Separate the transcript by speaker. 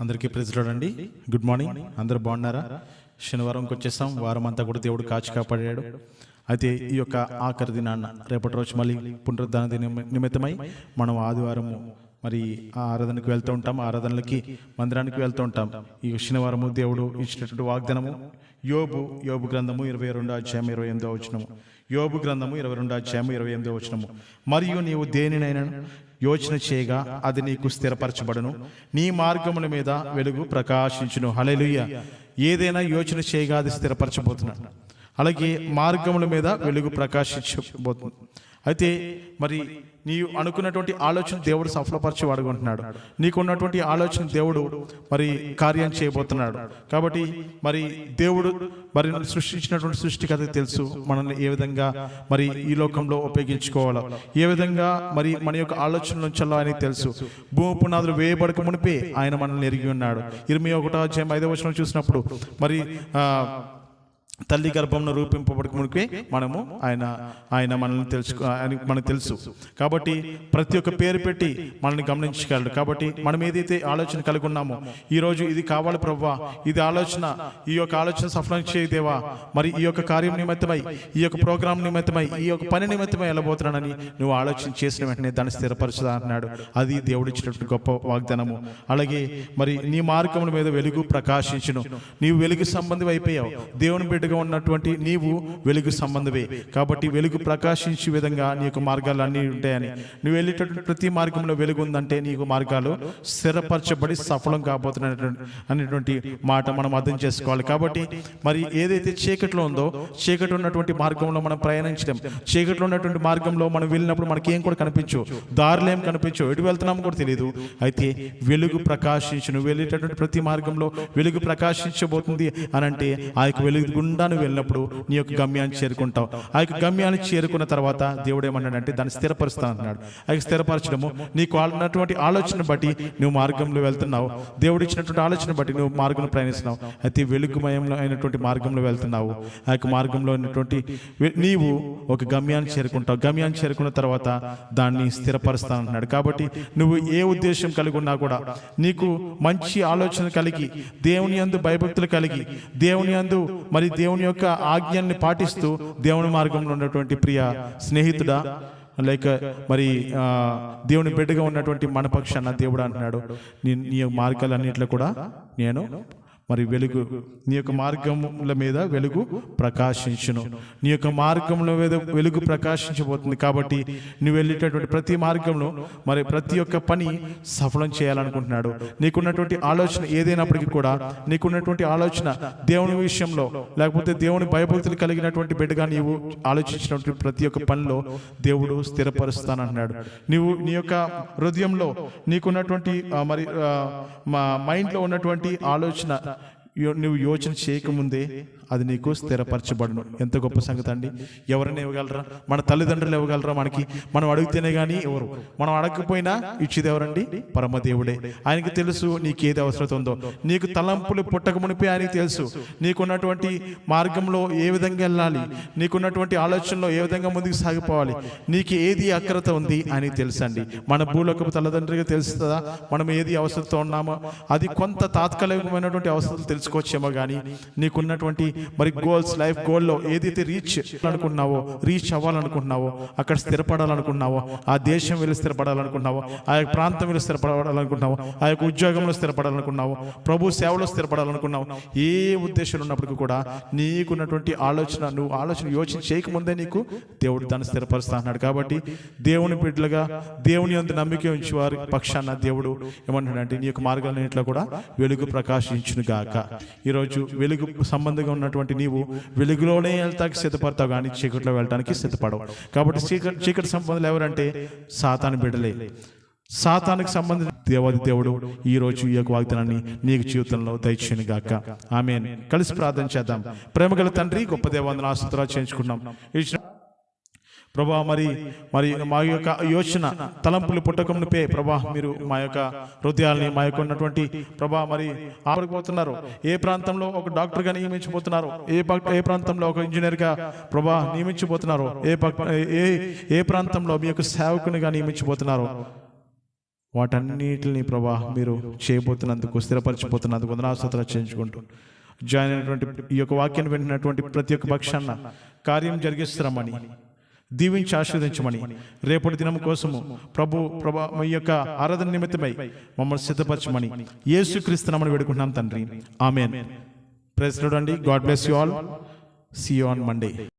Speaker 1: అందరికీ president good morning అందరూ బాగున్నారా? శనివారంకి వచ్చేసాం వారం అంతా కూడా దేవుడు కాచి కాపాడాడు. అయితే ఈ యొక్క ఆఖరి దినాన్న రేపటి రోజు మళ్ళీ పునరుద్ధాన దిన నిమిత్తమై మనం ఆదివారము మరి ఆ ఆరాధనకు వెళ్తూ ఉంటాం. ఆరాధనలకి మందిరానికి వెళ్తూ ఉంటాం. ఈ శనివారము దేవుడు ఇచ్చినటువంటి వాగ్దానము యోబు యోబు గ్రంథము ఇరవై రెండు అధ్యాయం ఇరవై ఎనిమిదో వచ్చినము యోబు గ్రంథము ఇరవై రెండు అధ్యాయం ఇరవై ఎనిమిదో వచ్చినము మరియు నీవు దేనినైనా యోచన చేయగా అది నీకు స్థిరపరచబడును. నీ మార్గముల మీద వెలుగు ప్రకాశించును. హల్లెలూయా. ఏదైనా యోచన చేయగా అది స్థిరపరచబోతున్నాడు అలాగే మార్గముల మీద వెలుగు ప్రకాశించబోతుంది అయితే మరి నీవు అనుకున్నటువంటి ఆలోచన దేవుడు సఫలపరిచి వాడుకుంటున్నాడు నీకున్నటువంటి ఆలోచన దేవుడు మరి కార్యం చేయబోతున్నాడు. కాబట్టి మరి దేవుడు మరి సృష్టించినటువంటి సృష్టికథ తెలుసు. మనల్ని ఏ విధంగా మరి ఈ లోకంలో ఉపయోగించుకోవాలో ఏ విధంగా మరి మన యొక్క ఆలోచన నుంచల్లో అని తెలుసు. భూమి పునాదులు వేయబడక మునిపే ఆయన మనల్ని ఎరిగి ఉన్నాడు. ఇరవై ఒకటో అధ్యాయం ఐదో వచనం చూసినప్పుడు మరి ఆ తల్లి గర్భంలో రూపింపబడక మనము ఆయన ఆయన మనల్ని తెలుసుకో ఆయన మనకు తెలుసు. కాబట్టి ప్రతి ఒక్క పేరు పెట్టి మనల్ని గమనించగలడు. కాబట్టి మనం ఏదైతే ఆలోచన కలిగి ఉన్నామో ఈరోజు ఇది కావాలి ప్రవ్వా ఇది ఆలోచన ఈ యొక్క ఆలోచన సఫలం చేయదేవా మరి ఈ యొక్క కార్యం నిమిత్తమై ఈ యొక్క ప్రోగ్రాం నిమిత్తమై ఈ యొక్క పని నిమిత్తమై వెళ్ళబోతున్నానని నువ్వు ఆలోచన చేసిన వెంటనే దాన్ని స్థిరపరచుదా అన్నాడు. అది దేవుడు ఇచ్చినటువంటి గొప్ప వాగ్దానము. అలాగే మరి నీ మార్గముల మీద వెలుగు ప్రకాశించును. నీవు వెలుగు సంబంధం అయిపోయావు. దేవుని బిడ్డ బిడ్డగా ఉన్నటువంటి నీవు వెలుగు సంబంధమే కాబట్టి వెలుగు ప్రకాశించే విధంగా నీ యొక్క మార్గాలు అన్నీ ఉంటాయని. నువ్వు వెళ్ళేటటువంటి ప్రతి మార్గంలో వెలుగు ఉందంటే నీకు మార్గాలు స్థిరపరచబడి సఫలం కాబోతున్నటువంటి అనేటువంటి మాట మనం అర్థం చేసుకోవాలి. కాబట్టి మరి ఏదైతే చీకట్లో ఉందో చీకటి ఉన్నటువంటి మార్గంలో మనం ప్రయాణించడం చీకట్లో ఉన్నటువంటి మార్గంలో మనం వెళ్ళినప్పుడు మనకి ఏం కూడా కనిపించు దారులు ఏం కనిపించు ఎటు వెళ్తున్నామో కూడా తెలియదు అయితే వెలుగు ప్రకాశించు. నువ్వు వెళ్ళేటటువంటి ప్రతి మార్గంలో వెలుగు ప్రకాశించబోతుంది అని అంటే ఆ యొక్క వెలుగు గుండా నువ్వు వెళ్ళినప్పుడు నీ యొక్క గమ్యాన్ని చేరుకుంటావు. ఆ యొక్క గమ్యాన్ని చేరుకున్న తర్వాత దేవుడు ఏమన్నాడంటే దాన్ని స్థిరపరుస్తాను అన్నాడు. ఆ యొక్క స్థిరపరచడము నీకు ఉన్నటువంటి ఆలోచన బట్టి నువ్వు మార్గంలో వెళ్తున్నావు. దేవుడు ఇచ్చినటువంటి ఆలోచన బట్టి నువ్వు మార్గంలో ప్రయాణిస్తున్నావు. అయితే వెలుగుమయంలో అయినటువంటి మార్గంలో వెళ్తున్నావు. ఆ యొక్క మార్గంలో ఉన్నటువంటి నీవు ఒక గమ్యాన్ని చేరుకుంటావు. గమ్యాన్ని చేరుకున్న తర్వాత దాన్ని స్థిరపరుస్తాను అంటున్నాడు కాబట్టి నువ్వు ఏ ఉద్దేశం కలిగి ఉన్నా కూడా నీకు మంచి ఆలోచన కలిగి దేవుని యందు భయభక్తులు కలిగి దేవుని యందు మరి దేవుని యొక్క ఆజ్ఞల్ని పాటిస్తూ దేవుని మార్గంలో ఉన్నటువంటి ప్రియ స్నేహితుడా? లైక్ మరి ఆ, దేవుని బిడ్డగా ఉన్నటువంటి మన పక్షాన దేవుడు అంటున్నాడు. నీ నీ మార్గాలన్నింటిలో కూడా నేను మరి వెలుగు నీ యొక్క మార్గముల మీద వెలుగు ప్రకాశించును. నీ యొక్క మార్గంలో మీద వెలుగు ప్రకాశించబోతుంది. కాబట్టి నువ్వు వెళ్ళేటటువంటి ప్రతి మార్గంలో మరి ప్రతి ఒక్క పని సఫలం చేయాలనుకుంటున్నాడు. నీకున్నటువంటి ఆలోచన ఏదైనప్పటికీ కూడా నీకున్నటువంటి ఆలోచన దేవుని విషయంలో లేకపోతే దేవుని భయభక్తులు కలిగినటువంటి బిడ్డగా నీవు ఆలోచించినటువంటి ప్రతి ఒక్క పనిలో దేవుడు స్థిరపరుస్తానంటున్నాడు. నీవు నీ యొక్క హృదయంలో నీకున్నటువంటి మరి మా మైండ్లో ఉన్నటువంటి ఆలోచన నువ్వు యోచన చేయకముందే అది నీకు స్థిరపరచబడును. ఎంత గొప్ప సంగతి అండి. ఎవరైనా ఇవ్వగలరా మన తల్లిదండ్రులు ఇవ్వగలరా మనకి? మనం అడిగితేనే కానీ ఎవరు? మనం అడగకపోయినా ఇచ్చేది ఎవరండి పరమదేవుడే. ఆయనకి తెలుసు నీకు ఏది అవసరం ఉందో. నీకు తలంపులు పుట్టక మునిపే ఆయనకి తెలుసు. నీకున్నటువంటి మార్గంలో ఏ విధంగా వెళ్ళాలి? నీకున్నటువంటి ఆలోచనలో ఏ విధంగా ముందుకు సాగిపోవాలి? నీకు ఏది అక్రత ఉంది? అని తెలుసు అండి మన భూలోకపు తల్లిదండ్రులకి తెలుస్తుందా? మనం ఏది అవసరంతో ఉన్నామో? అది కొంత తాత్కాలికమైనటువంటి అవసరాలు తెలుసుకోవచ్చేమో కానీ నీకున్నటువంటి మరి గోల్స్ లైఫ్ గోల్లో ఏదైతే రీచ్ అనుకుంటున్నావో రీచ్ అవ్వాలనుకుంటున్నావో అక్కడ స్థిరపడాలనుకుంటున్నావో ఆ దేశం వెళ్ళి స్థిరపడాలనుకుంటున్నావో ఆ యొక్క ప్రాంతం వెళ్ళి స్థిరపడాలనుకుంటున్నావో ఆ యొక్క ఉద్యోగంలో స్థిరపడాలనుకున్నావో ప్రభు సేవలో స్థిరపడాలనుకున్నావు ఏ ఉద్దేశంలో ఉన్నప్పటికీ కూడా నీకున్నటువంటి ఆలోచన నువ్వు ఆలోచన యోచన చేయకముందే నీకు దేవుడు దాన్ని స్థిరపరుస్తా అన్నాడు. కాబట్టి దేవుని బిడ్డలుగా దేవుని అంత నమ్మిక ఉంచి వారి పక్షాన దేవుడు ఏమంటాడంటే నీ యొక్క మార్గాలన్నింటిలో కూడా వెలుగు ప్రకాశించును గాక ఈరోజు వెలుగు సంబంధంగా ఉన్నటువంటి నీవు వెలుగులోనే వెళ్తాకి సిద్ధపడతావు కానీ చీకట్లో వెళ్ళడానికి సిద్ధపడవు. కాబట్టి చీకటి చీకటి సంబంధాలు ఎవరంటే సాతాను బిడ్డలే. సాతానికి సంబంధించిన దేవాది దేవుడు ఈ రోజు ఈ యొక్క వాగ్దానాన్ని నీకు జీవితంలో దయచేయను గాక. ఆమె కలిసి ప్రార్థన చేద్దాం. ప్రేమగల తండ్రి గొప్ప దేవాన్ని ఆస్తురా చేయించుకున్నాం ప్రభా మరి మరి మా యొక్క యోచన తలంపులు పుట్టకమునిపే ప్రభా మీరు మా యొక్క హృదయాల్ని మా యొక్క ఉన్నటువంటి ప్రభా మరి ఆపడిపోతున్నారు ఏ ప్రాంతంలో ఒక డాక్టర్గా నియమించబోతున్నారు? ఏ ఏ ప్రాంతంలో ఒక ఇంజనీర్గా ప్రభా నియమించబోతున్నారు? ఏ ఏ ఏ ప్రాంతంలో మీ యొక్క సేవకునిగా నియమించబోతున్నారు? వాటన్నిటిని ప్రభా మీరు చేయబోతున్నందుకు స్థిరపరచిపోతున్నందుకు వందనాసత్ర చేయించుకుంటూ జాయిన్ అయినటువంటి ఈ యొక్క వాక్యాన్ని వింటున్నటువంటి ప్రతి ఒక్క పక్షాన కార్యం జరిగిస్తామని దీవించి ఆశీర్వదించమని. రేపటి దినం కోసము ప్రభు ప్రభా మీ యొక్క ఆరాధన నిమిత్తమై మమ్మల్ని సిద్ధపరచమని యేసుక్రీస్తునామని వేడుకుంటున్నాం తండ్రి. ఆమెన్. ప్రెస్ అండి God bless you all. See on Monday